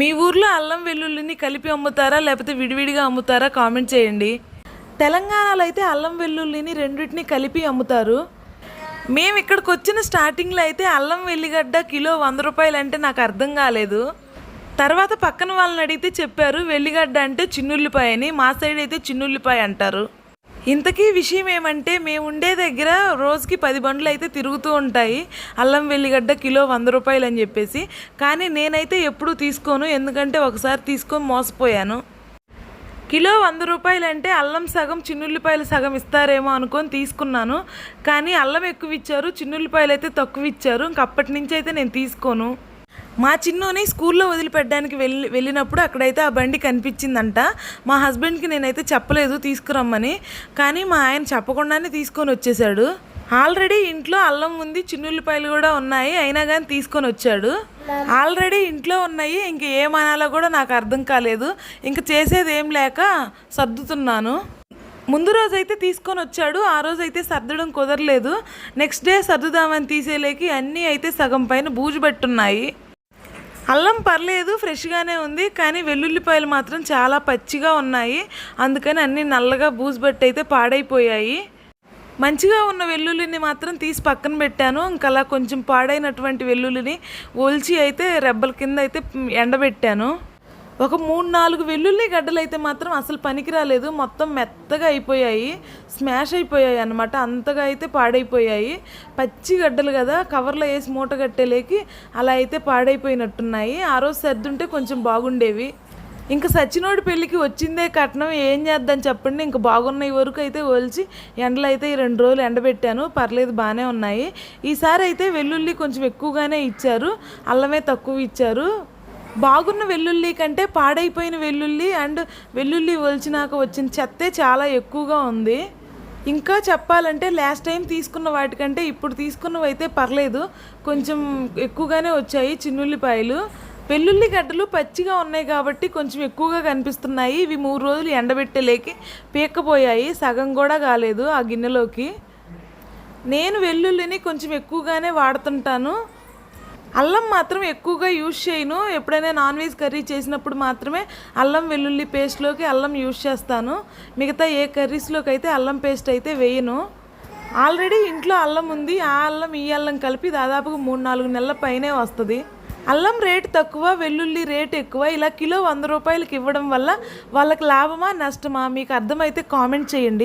మీ ఊర్లో అల్లం వెల్లుల్లిని కలిపి అమ్ముతారా లేకపోతే విడివిడిగా అమ్ముతారా? కామెంట్ చేయండి. తెలంగాణలో అయితే అల్లం వెల్లుల్లిని రెండింటిని కలిపి అమ్ముతారు. మేము ఇక్కడికి వచ్చిన స్టార్టింగ్లో అయితే అల్లం వెల్లిగడ్డ కిలో వంద రూపాయలు అంటే నాకు అర్థం కాలేదు. తర్వాత పక్కన వాళ్ళని అడిగితే చెప్పారు వెల్లిగడ్డ అంటే చిన్నుల్లిపాయ అని మా సైడ్ అయితే చిన్నుల్లిపాయ అంటారు. ఇంతకీ విషయం ఏమంటే మేము ఉండే దగ్గర రోజుకి పది బండ్లు అయితే తిరుగుతూ ఉంటాయి. అల్లం వెల్లిగడ్డ కిలో వంద రూపాయలు అని చెప్పేసి. కానీ నేనైతే ఎప్పుడూ తీసుకోను. ఎందుకంటే ఒకసారి తీసుకొని మోసపోయాను. కిలో వంద రూపాయలు అంటే అల్లం సగం చిన్నుల్లిపాయలు సగం ఇస్తారేమో అనుకొని తీసుకున్నాను. కానీ అల్లం ఎక్కువ ఇచ్చారు చిన్నుల్లిపాయలు అయితే తక్కువ ఇచ్చారు. ఇంక అప్పటి నుంచి అయితే నేను తీసుకోను. మా చిన్నోని స్కూల్లో వదిలిపెట్టడానికి వెళ్ళి వెళ్ళినప్పుడు అక్కడైతే ఆ బండి కనిపించిందంట. మా హస్బెండ్కి నేనైతే చెప్పలేదు తీసుకురమ్మని కానీ మా ఆయన చెప్పకుండానే తీసుకొని వచ్చేసాడు. ఆల్రెడీ ఇంట్లో అల్లం ఉంది చిన్నుల్లిపాయలు కూడా ఉన్నాయి అయినా కానీ తీసుకొని వచ్చాడు. ఆల్రెడీ ఇంట్లో ఉన్నాయి ఇంక ఏమనాలో కూడా నాకు అర్థం కాలేదు. ఇంక చేసేది ఏం లేక సర్దుతున్నాను. ముందు రోజు అయితే తీసుకొని వచ్చాడు ఆ రోజు అయితే సర్దడం కుదరలేదు. నెక్స్ట్ డే సర్దుదామని తీసేలేకి అన్నీ అయితే సగం పైన బూజు పెట్టున్నాయి అల్లం పర్లేదు ఫ్రెష్గానే ఉంది కానీ వెల్లుల్లిపాయలు మాత్రం చాలా పచ్చిగా ఉన్నాయి. అందుకని అన్నీ నల్లగా బూజుబట్టి అయితే పాడైపోయాయి. మంచిగా ఉన్న వెల్లుల్లిని మాత్రం తీసి పక్కన పెట్టాను. ఇంకా అలా కొంచెం పాడైనటువంటి వెల్లుల్లిని ఒలిచి అయితే రెబ్బల కింద అయితే ఎండబెట్టాను. ఒక మూడు నాలుగు వెల్లుల్లి గడ్డలు అయితే మాత్రం అసలు పనికి రాలేదు మొత్తం మెత్తగా అయిపోయాయి. స్మాష్ అయిపోయాయి అనమాట అంతగా అయితే పాడైపోయాయి. పచ్చి గడ్డలు కదా కవర్లో వేసి మూట కట్టేలేకి అలా అయితే పాడైపోయినట్టున్నాయి. ఆ రోజు సర్దుంటే కొంచెం బాగుండేవి. ఇంకా సచినోడి పెళ్ళికి వచ్చిందే కట్నం. ఏం చేద్దాం చెప్పండి. ఇంకా బాగున్నాయి వరకు అయితే ఒలిచి ఎండలు అయితే ఈ రెండు రోజులు ఎండబెట్టాను. పర్లేదు బాగానే ఉన్నాయి. ఈసారి అయితే వెల్లుల్లి కొంచెం ఎక్కువగానే ఇచ్చారు. అల్లమే తక్కువ ఇచ్చారు. బాగున్న వెల్లుల్లి కంటే పాడైపోయిన వెల్లుల్లి అండ్ వెల్లుల్లి ఒలిచినాక వచ్చిన చెత్తే చాలా ఎక్కువగా ఉంది. ఇంకా చెప్పాలంటే లాస్ట్ టైం తీసుకున్న వాటికంటే ఇప్పుడు తీసుకున్నవి అయితే పర్లేదు. కొంచెం ఎక్కువగానే వచ్చాయి చిన్నుల్లిపాయలు. వెల్లుల్లి గడ్డలు పచ్చిగా ఉన్నాయి కాబట్టి కొంచెం ఎక్కువగా కనిపిస్తున్నాయి. ఇవి మూడు రోజులు ఎండబెట్టేలేకి పీక్కపోయాయి సగం కూడా కాలేదు ఆ గిన్నెలోకి. నేను వెల్లుల్లిని కొంచెం ఎక్కువగానే వాడుతుంటాను. అల్లం మాత్రం ఎక్కువగా యూజ్ చేయను. ఎప్పుడైనా నాన్ వెజ్ కర్రీ చేసినప్పుడు మాత్రమే అల్లం వెల్లుల్లి పేస్ట్లోకి అల్లం యూజ్ చేస్తాను. మిగతా ఏ కర్రీస్లోకి అయితే అల్లం పేస్ట్ అయితే వేయను. ఆల్రెడీ ఇంట్లో అల్లం ఉంది. ఆ అల్లం ఈ అల్లం కలిపి దాదాపుగా మూడు నాలుగు నెలల పైనే వస్తుంది. అల్లం రేటు తక్కువ వెల్లుల్లి రేటు ఎక్కువ. ఇలా కిలో వంద రూపాయలకి ఇవ్వడం వల్ల వాళ్ళకి లాభమా నష్టమా మీకు అర్థమైతే కామెంట్ చేయండి.